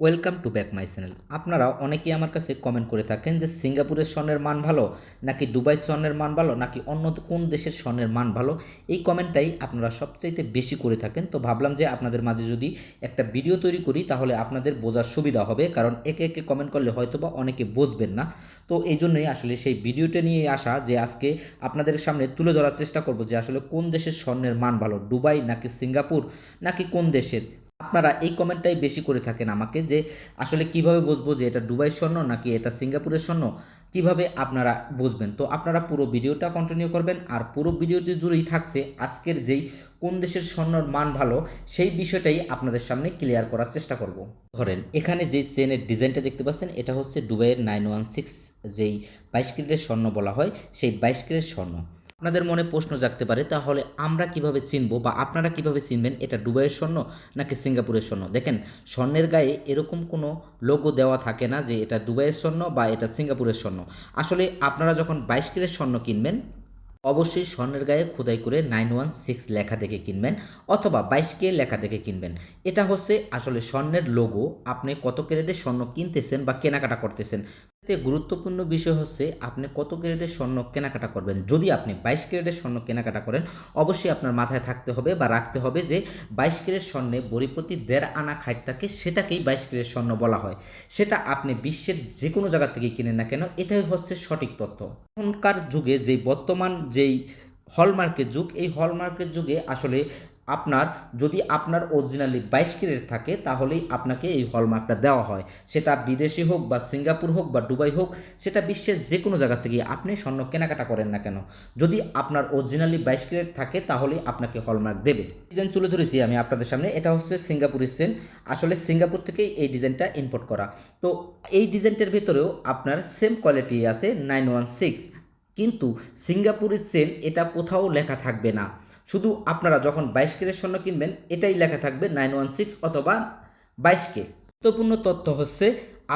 Welcome to back my channel আপনারা অনেকেই আমার কাছে কমেন্ট করে থাকেন যে সিঙ্গাপুরের স্বর্ণের মান ভালো, নাকি দুবাই স্বর্ণের মান ভালো, নাকি অন্য কোন দেশের স্বর্ণের মান ভালো? এই কমেন্টটাই আপনারা সবচাইতে বেশি করে থাকেন। তো ভাবলাম যে আপনাদের মাঝে যদি একটা ভিডিও তৈরি করি, তাহলে আপনাদের বোঝার সুবিধা হবে, কারণ একে একে কমেন্ট করলে হয়তো বা অনেকে বুঝবেন না। তো এই জন্যই আসলে সেই ভিডিওটা নিয়ে আসা, যে আজকে আপনাদের সামনে তুলে ধরার চেষ্টা করব যে আসলে কোন দেশের স্বর্ণের মান ভালো, দুবাই নাকি সিঙ্গাপুর, নাকি কোন দেশের? আপনারা এই কমেন্টটাই বেশি করে থাকেন আমাকে যে আসলে কীভাবে বুঝব যে এটা দুবাই স্বর্ণ নাকি এটা সিঙ্গাপুরের স্বর্ণ? কীভাবে আপনারা বুঝবেন? তো আপনারা পুরো ভিডিওটা কন্টিনিউ করবেন আর পুরো ভিডিওটি জুড়েই থাকছে আজকের যেই কোন দেশের স্বর্ণর মান ভালো সেই বিষয়টাই আপনাদের সামনে ক্লিয়ার করার চেষ্টা করব। ধরেন, এখানে যে চেনের ডিজাইনটা দেখতে পাচ্ছেন, এটা হচ্ছে দুবাইয়ের নাইন ওয়ান সিক্স যেই বাইশ ক্যারেটের স্বর্ণ বলা হয়, সেই বাইশ ক্যারেট স্বর্ণ। আপনাদের মনে প্রশ্ন জাগতে পারে, তাহলে আমরা কীভাবে চিনবো বা আপনারা কীভাবে চিনবেন এটা দুবাইয়ের স্বর্ণ নাকি সিঙ্গাপুরের স্বর্ণ? দেখেন, স্বর্ণের গায়ে এরকম কোনো লোগো দেওয়া থাকে না যে এটা দুবাইয়ের স্বর্ণ বা এটা সিঙ্গাপুরের স্বর্ণ। আসলে আপনারা যখন বাইশ কিলের স্বর্ণ কিনবেন, অবশ্যই স্বর্ণের গায়ে খোদাই করে নাইন ওয়ান সিক্স লেখা দেখে কিনবেন অথবা বাইশ কে লেখা দেখে কিনবেন। এটা হচ্ছে আসলে স্বর্ণের লোগো আপনি কত ক্যারেটের স্বর্ণ কিনতেছেন বা কেনাকাটা করতেছেন। এতে গুরুত্বপূর্ণ বিষয় হচ্ছে আপনি কত ক্যারেটের স্বর্ণ কেনাকাটা করবেন। যদি আপনি বাইশ ক্যারেটের স্বর্ণ কেনাকাটা করেন, অবশ্যই আপনার মাথায় থাকতে হবে বা রাখতে হবে যে বাইশ ক্যারেট স্বর্ণে বরিপতি দেড় আনা খাইট থাকে সেটাকেই বাইশ ক্যারেট স্বর্ণ বলা হয়। সেটা আপনি বিশ্বের যে কোনো জায়গা থেকে কিনেন না কেন, এটাই হচ্ছে সঠিক তথ্য। এখনকার যুগে যে বর্তমান যেই হলমার্কের যুগ, এই হলমার্কের যুগে আসলে আপনার, যদি আপনার অরিজিনালি বাইশ ক্যারেট থাকে, তাহলেই আপনাকে এই হলমার্কটা দেওয়া হয়। সেটা বিদেশি হোক বা সিঙ্গাপুর হোক বা দুবাই হোক, সেটা বিশ্বের যে কোনো জায়গা থেকে আপনি স্বর্ণ কেনাকাটা করেন না কেন। যদি আপনার অরিজিনালি বাইশ ক্যারেট থাকে, তাহলেই আপনাকে হলমার্ক দেবে। ডিজাইন তুলে ধরেছি আমি আপনাদের সামনে, এটা হচ্ছে সিঙ্গাপুরের সেন আসলে সিঙ্গাপুর থেকেই এই ডিজাইনটা ইম্পোর্ট করা। তো এই ডিজাইনটার ভেতরেও আপনার সেম কোয়ালিটি আছে নাইন ওয়ান সিক্স কিন্তু সিঙ্গাপুরের সেন এটা কোথাও লেখা থাকবে না। শুধু আপনারা যখন বাইশ কেরের স্বর্ণ কিনবেন, এটাই লেখা থাকবে নাইন ওয়ান সিক্স অথবা বাইশ কে। গুরুত্বপূর্ণ তথ্য হচ্ছে,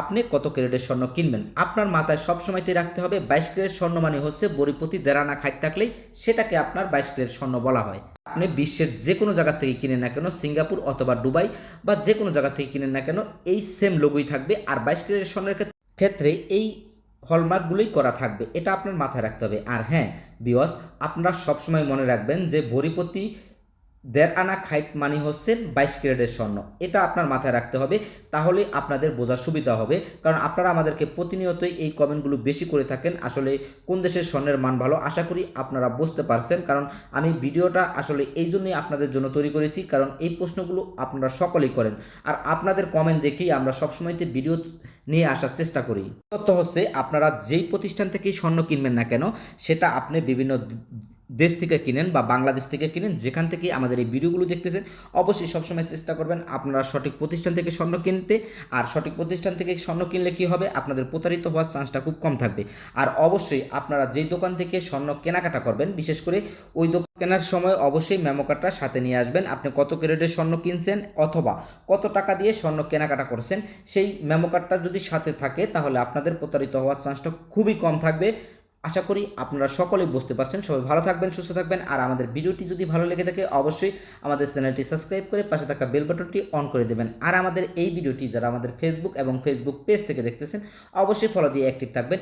আপনি কত ক্যারেটের স্বর্ণ কিনবেন। আপনার মাথায় সবসময়তে রাখতে হবে, বাইশ ক্যারেট স্বর্ণ মানে হচ্ছে বরিপতি দেড়ানা খাইট থাকলেই সেটাকে আপনার বাইশ ক্যারেট স্বর্ণ বলা হয়। আপনি বিশ্বের যে কোনো জায়গা থেকে কিনেন না কেন, সিঙ্গাপুর অথবা দুবাই বা যে কোনো জায়গা থেকে কিনেন না কেন, এই সেম লোগোই থাকবে। আর বাইশ ক্যারেট স্বর্ণের ক্ষেত্রে এই হলমার্কগুলোই করা থাকবে, এটা আপনার মাথায় রাখতে হবে। আর হ্যাঁ বিয়স আপনারা সবসময় মনে রাখবেন যে ভরিপতি দেড় আনা খাইট মানি হচ্ছে বাইশ ক্যারেটের স্বর্ণ। এটা আপনার মাথায় রাখতে হবে, তাহলে আপনাদের বোঝার সুবিধা হবে। কারণ আপনারা আমাদেরকে প্রতিনিয়তই এই কমেন্টগুলো বেশি করে থাকেন, আসলে কোন দেশের স্বর্ণের মান ভালো, আশা করি আপনারা বুঝতে পারছেন। কারণ আমি ভিডিওটা আসলে এই জন্যই আপনাদের জন্য তৈরি করেছি, কারণ এই প্রশ্নগুলো আপনারা সকলেই করেন। আর আপনাদের কমেন্ট দেখেই আমরা সবসময়তে ভিডিও নিয়ে আসার চেষ্টা করি। তথ্য হচ্ছে, আপনারা যেই প্রতিষ্ঠান থেকেই স্বর্ণ কিনবেন না কেন, সেটা আপনি বিভিন্ন দেশ থেকে কিনেন বা বাংলাদেশ থেকে কিনেন, যেখান থেকে আমাদের এই ভিডিওগুলো দেখতেছেন, অবশ্যই সবসময় চেষ্টা করবেন আপনারা সঠিক প্রতিষ্ঠান থেকে স্বর্ণ কিনতে। আর সঠিক প্রতিষ্ঠান থেকে স্বর্ণ কিনলে কি হবে? আপনাদের প্রতারিত হওয়ার চান্সটা খুব কম থাকবে। আর অবশ্যই আপনারা যেই দোকান থেকে স্বর্ণ কেনাকাটা করবেন, বিশেষ করে ওই দোকান কেনার সময় অবশ্যই মেমো কার্ডটা সাথে নিয়ে আসবেন। আপনি কত ক্যারেটের স্বর্ণ কিনছেন অথবা কত টাকা দিয়ে স্বর্ণ কেনাকাটা করছেন, সেই মেমো কার্ডটা যদি সাথে থাকে, তাহলে আপনাদের প্রতারিত হওয়ার চান্সটা খুবই কম থাকবে। আশা করি আপনারা সকলে বুঝতে পারছেন। সবাই ভালো থাকবেন, সুস্থ থাকবেন। আর আমাদের ভিডিওটি যদি ভালো লেগে থাকে, অবশ্যই আমাদের চ্যানেলটি সাবস্ক্রাইব করে পাশে থাকা বেল বাটনটি অন করে দেবেন। আর আমাদের এই ভিডিওটি যারা আমাদের ফেসবুক এবং ফেসবুক পেজ থেকে দেখতেছেন, অবশ্যই ফলো দিয়ে অ্যাক্টিভ থাকবেন।